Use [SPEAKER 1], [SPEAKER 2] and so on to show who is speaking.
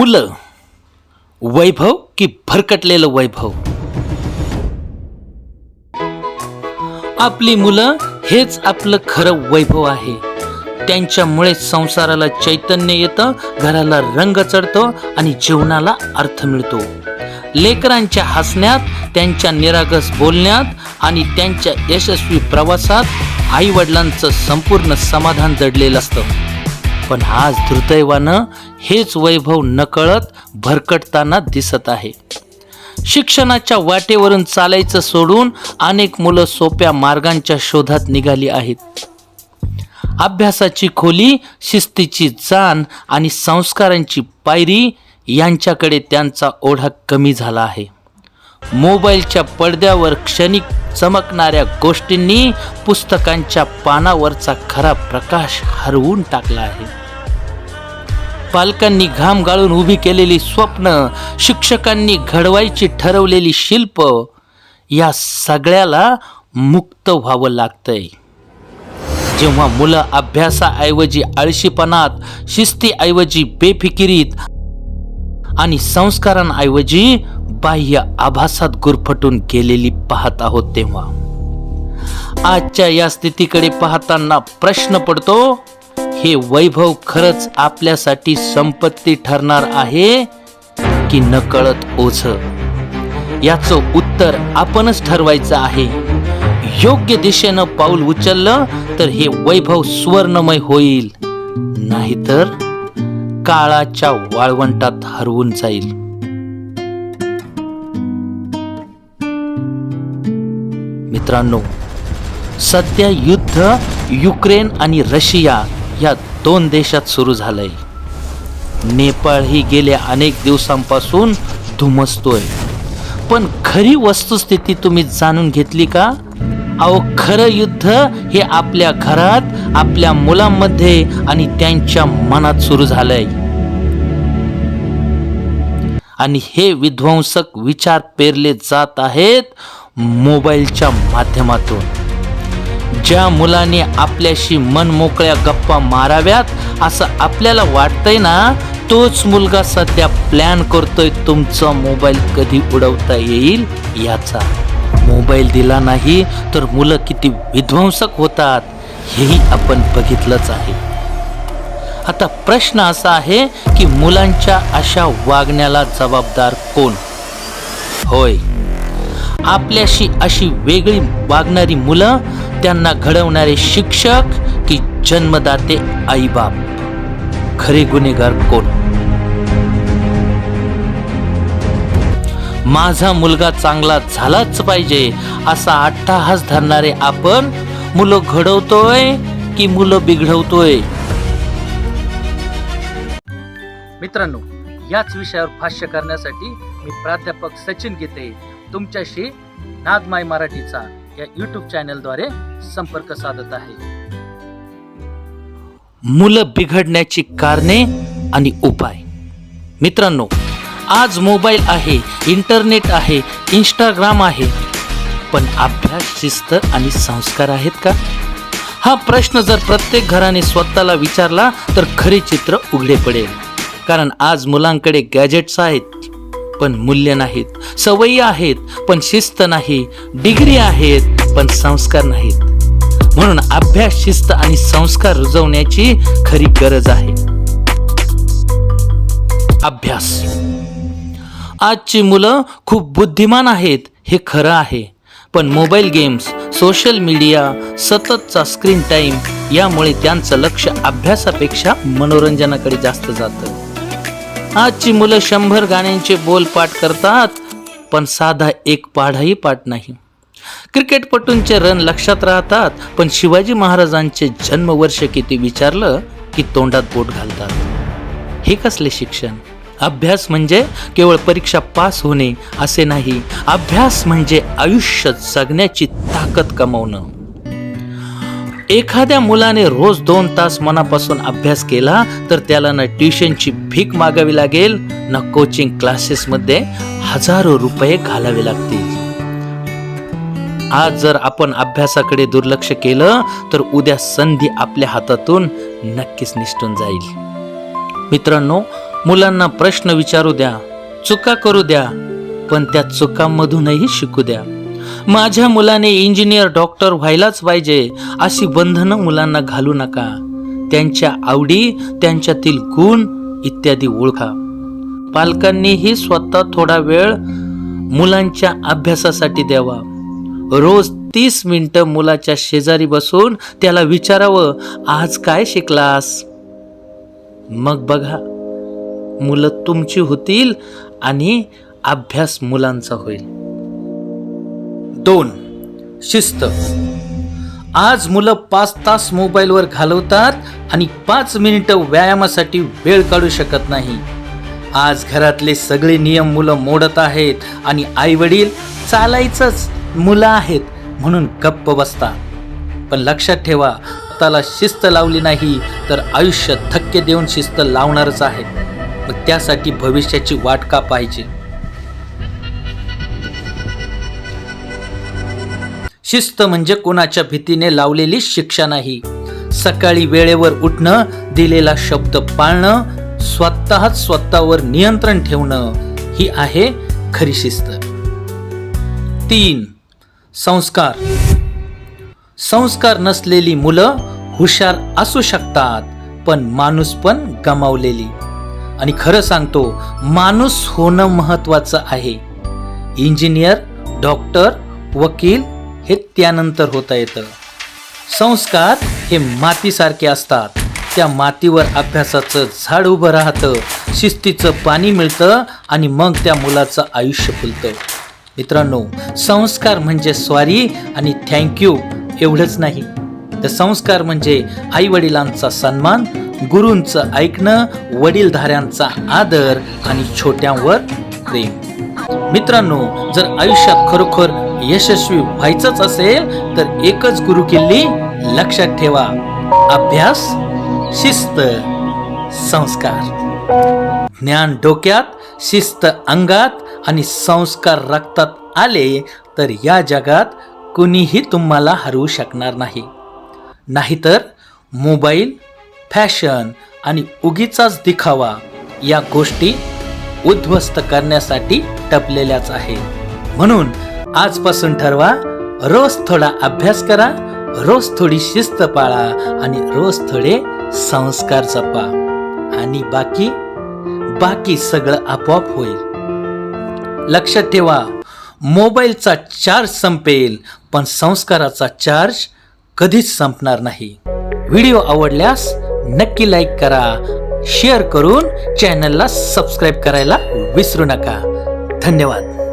[SPEAKER 1] मुलं वैभव की भरकटलेलं वैभव? आपली मुलं हेच आपलं खरं वैभव आहे. त्यांच्यामुळे संसाराला चैतन्य येतं घराला रंग चढतो आणि जीवनाला अर्थ मिळतो. लेकरांच्या हसण्यात त्यांच्या निरागस बोलण्यात आणि त्यांच्या यशस्वी प्रवासात आई वडिलांचं संपूर्ण समाधान दडलेलं असतं. पण आज दुर्दैवानं हेच वैभव नकळत भरकटताना दिसत आहे. शिक्षणाच्या वाटेवरून चालायचं सोडून अनेक मुलं सोप्या मार्गांच्या शोधात निघाली आहेत. अभ्यासाची खोली शिस्तीची जाण आणि संस्कारांची पायरी यांच्याकडे त्यांचा ओढा कमी झाला आहे. मोबाईलच्या पडद्यावर क्षणिक चमकणाऱ्या गोष्टींनी पुस्तकांच्या पानावरचा खरा प्रकाश हरवून टाकला आहे. पालकांनी घाम गाळून उभी केलेली स्वप्न शिक्षकांनी घडवायची ठरवलेली शिल्प या सगळ्याला मुक्त व्हावं लागतंय. जेव्हा मुलं अभ्यासाऐवजी आळशीपणात शिस्तीऐवजी बेफिकिरीत आणि संस्कारांऐवजी बाह्य आभासात गुरफटून गेलेली पाहत आहोत तेव्हा. आजच्या या स्थितीकडे पाहताना प्रश्न पडतो हे वैभव खरंच आपल्यासाठी संपत्ती ठरणार आहे की नकळत ओझ? याचं उत्तर आपणच ठरवायचं आहे. योग्य दिशेनं पाऊल उचललं तर हे वैभव स्वर्णमय होईल. नाहीतर काळाच्या वाळवंटात हरवून जाईल. मित्रांनो सध्या युद्ध युक्रेन आणि रशिया ह्या दोन देशात सुरू झालंय. नेपाळ ही गेल्या अनेक दिवसांपासून धुमसतोय. पण खरी वस्तुस्थिती तुम्ही जाणून घेतली का? अहो खरं युद्ध हे आपल्या घरात आपल्या मुलांमध्ये आणि त्यांच्या मनात सुरू झालंय. आणि हे विध्वंसक विचार पेरले जात आहेत मोबाईलच्या माध्यमातून. ज्या मुलाने आपल्याशी मनमोकळ्या गप्पा माराव्यात असं आपल्याला वाटतंय ना तोच मुलगा सध्या प्लॅन करतोय तुमचा मोबाईल कधी उडवता येईल याचा. मोबाईल दिला नाही तर मुलं किती विध्वंसक होतात हेही आपण बघितलंच आहे. आता प्रश्न असा आहे की मुलांच्या अशा वागण्याला जबाबदार कोण? होय. आपल्याशी अशी वेगळी वागणारी मुलं त्यांना घडवणारे शिक्षक की जन्मदाते आईबाप. खरे गुन्हेगार कोण? माझा मुलगा चांगला झालाच पाहिजे असा अट्टाहास धरणारे आपण मुलं घडवतोय की मुलं बिघडवतोय? मित्रांनो याच विषयावर भाष्य करण्यासाठी मी प्राध्यापक सचिन गीते तुमच्याशी नादमाय मराठीचा या युट्यूब चॅनलद्वारे संपर्क साधत आहे. मुलं बिघडण्याची कारणे आणि उपाय. मित्रांनो आज मोबाईल आहे इंटरनेट आहे इंस्टाग्राम आहे पण अभ्यास शिस्त आणि संस्कार आहेत का? हा प्रश्न जर प्रत्येक घराने स्वतःला विचारला तर खरे चित्र उघडे पडेल. कारण आज मुलांकडे गॅजेट्स आहेत पण मूल्य नाहीत. सवयी आहेत पण शिस्त नाही. डिग्री आहेत पण संस्कार नाहीत. म्हणून अभ्यास शिस्त आणि संस्कार रुजवण्याची खरी गरज आहे. अभ्यास. आजची मुलं खूप बुद्धिमान आहेत हे खरं आहे. पण मोबाईल गेम्स सोशल मीडिया सततचा स्क्रीन टाईम यामुळे त्यांचं लक्ष अभ्यासापेक्षा मनोरंजनाकडे जास्त जातं. आजची मुलं शंभर गाण्यांचे बोल पाठ करतात पण साधा एक पाढाही पाठ नाही. क्रिकेटपटूंचे रन लक्षात राहतात पण शिवाजी महाराजांचे जन्मवर्ष किती विचारलं की तोंडात बोट घालतात. हे कसले शिक्षण? अभ्यास म्हणजे केवळ परीक्षा पास होणे असे नाही अभ्यास म्हणजे आयुष्य जगण्याची ताकद कमवणं. एखाद्या मुलाने रोज दोन तास मनापासून अभ्यास केला तर त्याला ना ट्युशनची भीक मागावी लागेल ना कोचिंग क्लासेसमध्ये हजारो रुपये घालावे लागतील. आज जर आपण अभ्यासाकडे दुर्लक्ष केलं तर उद्या संधी आपल्या हातातून नक्कीच निसटून जाईल. मित्रांनो मुलांना प्रश्न विचारू द्या चुका करू द्या पण त्या चुकांमधूनही शिकू द्या. माझ्या मुलाने इंजिनियर डॉक्टर व्हायलाच पाहिजे अशी बंधनं मुलांना घालू नका. त्यांच्या आवडी त्यांच्यातील गुण इत्यादी ओळखा. पालकांनीही स्वतः थोडा वेळ मुलांच्या अभ्यासासाठी द्यावा. रोज तीस मिनटं मुलाच्या शेजारी बसून त्याला विचारावं आज काय शिकलास? मग बघा मुलं तुमची होतील आणि अभ्यास मुलांचा होईल. दोन. शिस्त. आज मुलं पाच तास मोबाईलवर घालवतात आणि पाच मिनिटं व्यायामासाठी वेळ काढू शकत नाही. आज घरातले सगळे नियम मुलं मोडत आहेत आणि आईवडील चालायचंच मुलं आहेत म्हणून गप्प बसता पण लक्षात ठेवा त्याला शिस्त लावली नाही तर आयुष्य धक्के देऊन शिस्त लावणारच आहे. मग त्यासाठी भविष्याची वाट का पाहिजे शिस्त म्हणजे कोणाच्या भीतीने लावलेली शिक्षा नाही. सकाळी वेळेवर उठणं दिलेला शब्द पाळणं स्वतःच स्वतःवर नियंत्रण ठेवणं ही आहे खरी शिस्त. तीन संस्कार. संस्कार नसलेली मुलं हुशार असू शकतात पण माणूस पण गमावलेली. आणि खरं सांगतो माणूस होणं महत्वाचं आहे. इंजिनियर डॉक्टर वकील हे त्यानंतर होता येतं. संस्कार हे मातीसारखे असतात. त्या मातीवर अभ्यासाचं झाड उभं राहतं. शिस्तीचं पाणी मिळतं आणि मग त्या मुलाचं आयुष्य फुलतं. मित्रांनो संस्कार म्हणजे स्वारी आणि थँक्यू एवढंच नाही. तर संस्कार म्हणजे आई वडिलांचा सन्मान गुरूंचं ऐकणं वडीलधाऱ्यांचा आदर आणि छोट्यांवर प्रेम. मित्रांनो जर आयुष्यात खरोखर यशस्वी व्हायचंच असेल तर एकच गुरु किल्ली लक्षात ठेवा. अभ्यास शिस्त संस्कार. ज्ञान डोक्यात शिस्त अंगात आणि संस्कार रक्तात आले तर या जगात कुणीही तुम्हाला हरवू शकणार नाही. नाहीतर मोबाईल फॅशन आणि उगीचाच दिखावा या गोष्टी उद्ध्वस्त करण्यासाठी टपलेल्याच आहे. म्हणून आजपासून ठरवा रोज थोडा अभ्यास करा रोज थोडी शिस्त पाळा आणि रोज थोडे संस्कार जपा. आणि बाकी बाकी सगळं आपोआप होईल. लक्षात ठेवा मोबाईलचा चार्ज संपेल पण संस्काराचा चार्ज कधीच संपणार नाही. व्हिडिओ आवडल्यास नक्की लाईक करा शेअर करून चॅनलला सबस्क्राईब करायला विसरू नका. धन्यवाद.